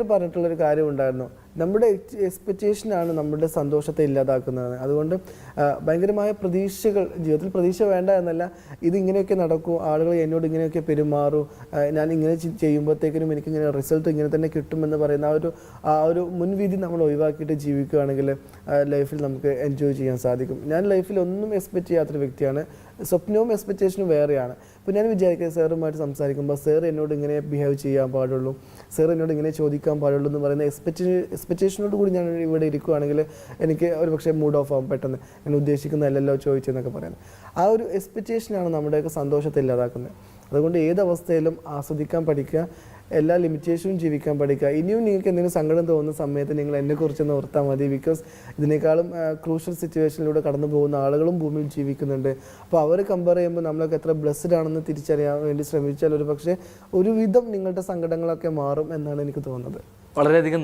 പറഞ്ഞിട്ടുള്ളൊരു കാര്യം ഉണ്ടായിരുന്നു നമ്മുടെ എക്സ്പെക്റ്റേഷനാണ് നമ്മുടെ സന്തോഷത്തെ ഇല്ലാതാക്കുന്നത്. അതുകൊണ്ട് ഭയങ്കരമായ പ്രതീക്ഷകൾ ജീവിതത്തിൽ പ്രതീക്ഷ വേണ്ട എന്നല്ല ഇത് ഇങ്ങനെയൊക്കെ നടക്കും ആളുകൾ എന്നോട് ഇങ്ങനെയൊക്കെ പെരുമാറും ഞാൻ ഇങ്ങനെ ചെയ്യുമ്പോഴത്തേക്കിനും എനിക്കിങ്ങനെ റിസൾട്ട് ഇങ്ങനെ തന്നെ കിട്ടുമെന്ന് പറയുന്ന ആ ഒരു ആ ഒരു മുൻവിധി നമ്മൾ ഒഴിവാക്കിയിട്ട് ജീവിക്കുകയാണെങ്കിൽ ലൈഫിൽ നമുക്ക് എൻജോയ് ചെയ്യാൻ സാധിക്കും. ഞാൻ ലൈഫിൽ ഒന്നും എക്സ്പെക്റ്റ് ചെയ്യാത്തൊരു വ്യക്തിയാണ്. സ്വപ്നവും എക്സ്പെക്റ്റേഷനും വേറെയാണ്. അപ്പോൾ ഞാൻ വിചാരിക്കുന്നത് സാറുമായിട്ട് സംസാരിക്കുമ്പോൾ സാർ എന്നോട് ഇങ്ങനെ ബിഹേവ് ചെയ്യാൻ പാടുള്ളൂ. സാർ എന്നോട് ഇങ്ങനെ ചോദിക്കാൻ പാടുള്ളൂ എന്ന് പറയുന്ന എക്സ്പെക്റ്റേ എക്സ്പെക്റ്റേഷനോട് കൂടി ഞാൻ ഇവിടെ ഇരിക്കുകയാണെങ്കിൽ എനിക്ക് ഒരു പക്ഷേ മൂഡ് ഓഫ് ആവും. പെട്ടെന്ന് ഞാൻ ഉദ്ദേശിക്കുന്നതല്ലല്ലോ ചോദിച്ചെന്നൊക്കെ പറയുന്നത് ആ ഒരു എക്സ്പെക്റ്റേഷനാണ് നമ്മുടെയൊക്കെ സന്തോഷത്തെ ഇല്ലാതാക്കുന്നത്. അതുകൊണ്ട് ഏത് അവസ്ഥയിലും ആസ്വദിക്കാൻ പഠിക്കുക എല്ലാ ലിമിറ്റേഷനും ജീവിക്കാൻ പഠിക്കുക. ഇനിയും നിങ്ങൾക്ക് എന്തെങ്കിലും സങ്കടം തോന്നുന്ന സമയത്ത് നിങ്ങൾ എന്നെക്കുറിച്ചൊന്ന് ഓർത്താൽ മതി. ബിക്കോസ് ഇതിനേക്കാളും ക്രൂഷ്യൽ സിറ്റുവേഷനിലൂടെ കടന്നു പോകുന്ന ആളുകളും ഭൂമിയിൽ ജീവിക്കുന്നുണ്ട്. അപ്പോൾ അവർ കമ്പയർ ചെയ്യുമ്പോൾ നമ്മളൊക്കെ എത്ര ബ്ലെസ്ഡ് ആണെന്ന് തിരിച്ചറിയാൻ വേണ്ടി ശ്രമിച്ചാൽ ഒരു പക്ഷേ ഒരുവിധം നിങ്ങളുടെ സങ്കടങ്ങളൊക്കെ മാറും എന്നാണ് എനിക്ക് തോന്നുന്നത്. വളരെയധികം